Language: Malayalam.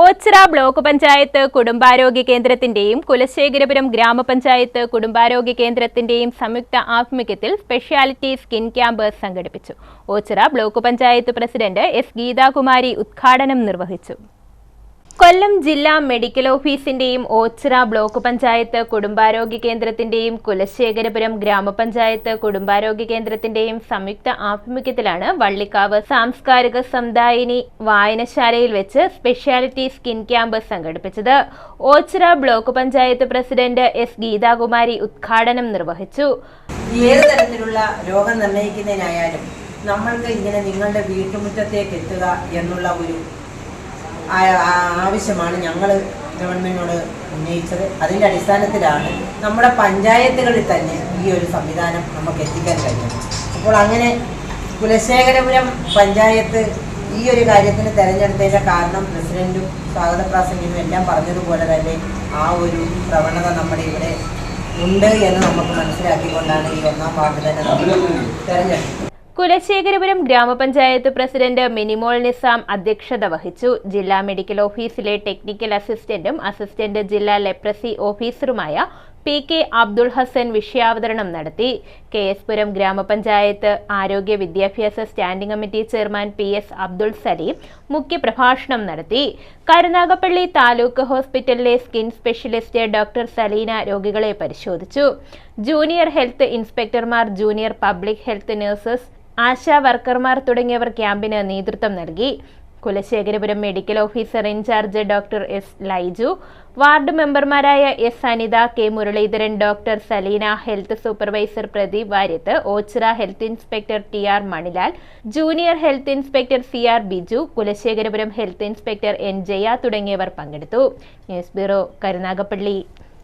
ഓച്ചിറ ബ്ലോക്ക് പഞ്ചായത്ത് കുടുംബാരോഗ്യ കേന്ദ്രത്തിന്റെയും കുലശേഖരപുരം ഗ്രാമപഞ്ചായത്ത് കുടുംബാരോഗ്യ കേന്ദ്രത്തിന്റെയും സംയുക്ത ആഭിമുഖ്യത്തിൽ സ്പെഷ്യാലിറ്റി സ്കിൻ ക്യാമ്പ് സംഘടിപ്പിച്ചു. Oachira block panchayat president S Geethakumari ഉദ്ഘാടനം നിർവഹിച്ചു. കൊല്ലം ജില്ലാ മെഡിക്കൽ ഓഫീസിന്റെയും ഓച്ചിറ ബ്ലോക്ക് പഞ്ചായത്ത് കുടുംബാരോഗ്യ കേന്ദ്രത്തിന്റെയും കുലശേഖരപുരം ഗ്രാമപഞ്ചായത്ത് കുടുംബാരോഗ്യ കേന്ദ്രത്തിന്റെയും സംയുക്ത ആഭിമുഖ്യത്തിലാണ് വള്ളിക്കാവ് സാംസ്കാരിക സമുദായിനി വായനശാലയിൽ വെച്ച് സ്പെഷ്യാലിറ്റി സ്കിൻ ക്യാമ്പ് സംഘടിപ്പിച്ചത്. Oachira block panchayat president S Geethakumari ഉദ്ഘാടനം നിർവഹിച്ചു. ഏത് തരത്തിലുള്ള രോഗം നിർണയിക്കുന്നതിനായാലും നമ്മൾക്ക് ഇങ്ങനെ നിങ്ങളുടെ വീട്ടുമുറ്റത്തേക്ക് എത്തുക എന്നുള്ള ഒരു ആവശ്യമാണ് ഞങ്ങൾ ഗവൺമെന്റിനോട് ഉന്നയിച്ചത്. അതിന്റെ അടിസ്ഥാനത്തിലാണ് നമ്മുടെ പഞ്ചായത്തുകളിൽ തന്നെ ഈ ഒരു സംവിധാനം നമുക്ക് എത്തിക്കാൻ കഴിഞ്ഞത് അപ്പോൾ അങ്ങനെ കുലശേഖരപുരം പഞ്ചായത്ത് ഈ ഒരു കാര്യത്തിന് തിരഞ്ഞെടുത്തതിന്റെ കാരണം പ്രസിഡന്റും സ്വാഗത പ്രാസംഗിനും എല്ലാം പറഞ്ഞതുപോലെ തന്നെ ആ ഒരു പ്രവണത നമ്മുടെ ഇവിടെ ഉണ്ട് എന്ന് നമുക്ക് മനസ്സിലാക്കിക്കൊണ്ടാണ് ഈ ഒന്നാം വാർഡ് തന്നെ നമ്മൾ തെരഞ്ഞെടുത്തത്. കുലശേഖരപുരം ഗ്രാമപഞ്ചായത്ത് പ്രസിഡന്റ് മിനിമോൾ നിസാം അധ്യക്ഷത വഹിച്ചു. ജില്ലാ മെഡിക്കൽ ഓഫീസിലെ ടെക്നിക്കൽ അസിസ്റ്റന്റും അസിസ്റ്റന്റ് ജില്ലാ ലെപ്രസി ഓഫീസറുമായ പി കെ അബ്ദുൾ ഹസൻ വിഷയാവതരണം നടത്തി. കെ എസ് പുരം ഗ്രാമപഞ്ചായത്ത് ആരോഗ്യ വിദ്യാഭ്യാസ standing committee chairman P S Abdul Saleem മുഖ്യപ്രഭാഷണം നടത്തി. കരുനാഗപ്പള്ളി താലൂക്ക് ഹോസ്പിറ്റലിലെ സ്കിൻ സ്പെഷ്യലിസ്റ്റ് ഡോക്ടർ സലീന രോഗികളെ പരിശോധിച്ചു. Junior health ഇൻസ്പെക്ടർമാർ junior public health nurses Asha വർക്കർമാർ തുടങ്ങിയവർ ക്യാമ്പിന് നേതൃത്വം നൽകി. Kulasekharapuram medical officer in charge doctor S Laiju ward മെമ്പർമാരായ S Anitha K Muraleedharan doctor Salina health supervisor Pradeep Variyath Oachira health inspector T R Manilal junior health inspector C R Biju Kulasekharapuram health inspector N Jaya തുടങ്ങിയവർ പങ്കെടുത്തു. News bureau Karunagappally.